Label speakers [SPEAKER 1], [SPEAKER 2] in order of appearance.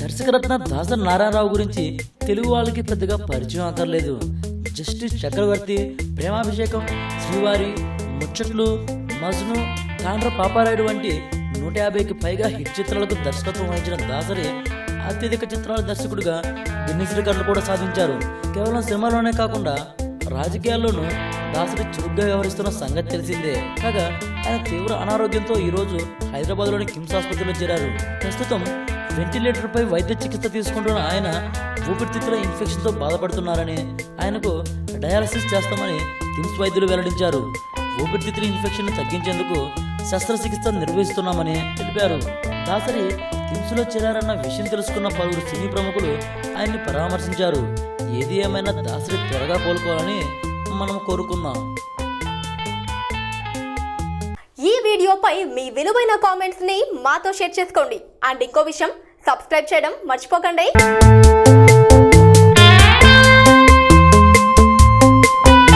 [SPEAKER 1] దర్శకరత్న దాసరి నారాయణరావు గురించి తెలుగు వాళ్ళకి పెద్దగా పరిచయం అక్కర్లేదు జస్టిస్ చక్రవర్తి ప్రేమాభిషేకం శ్రీవారి ముచ్చట్లు మజ్ను కాండ్ర పాపారాయుడు వంటి నూట యాభైకి పైగా హిట్ చిత్రాలకు దర్శకత్వం వహించిన దాసరి అత్యధిక చిత్రాల దర్శకుడిగా గిన్నిస్ రికార్డులు కూడా సాధించారు. కేవలం సినిమాలోనే కాకుండా రాజకీయాల్లోనూ దాసరి చురుగ్గా వ్యవహరిస్తున్న సంగతి తెలిసిందే. కాగా ఆయన తీవ్ర అనారోగ్యంతో ఈరోజు హైదరాబాద్లోని కిమ్స్ ఆసుపత్రిలో చేరారు. ప్రస్తుతం వెంటిలేటర్ పై వైద్య చికిత్స తీసుకుంటున్న ఆయన ఊపిరితిత్తుల ఇన్ఫెక్షన్తో బాధపడుతున్నారని ఆయనకు డయాలసిస్ చేస్తామని కిమ్స్ వైద్యులు వెల్లడించారు. ఊపిరితిత్తుల ఇన్ఫెక్షన్ తగ్గించేందుకు శస్త్రచికిత్స నిర్వహిస్తున్నామని తెలిపారు. దాసరి కిమ్స్లో చేరారన్న విషయం తెలుసుకున్న పలువురు సినీ ప్రముఖులు ఆయన్ని పరామర్శించారు. ఏది ఏమైనా దాసరి త్వరగా కోలుకోవాలని మనం కోరుకుందాం.
[SPEAKER 2] ఈ వీడియోపై మీ విలువైన కామెంట్స్ని మాతో షేర్ చేసుకోండి. అండ్ ఇంకో విషయం సబ్స్క్రైబ్ చేయడం మర్చిపోకండి.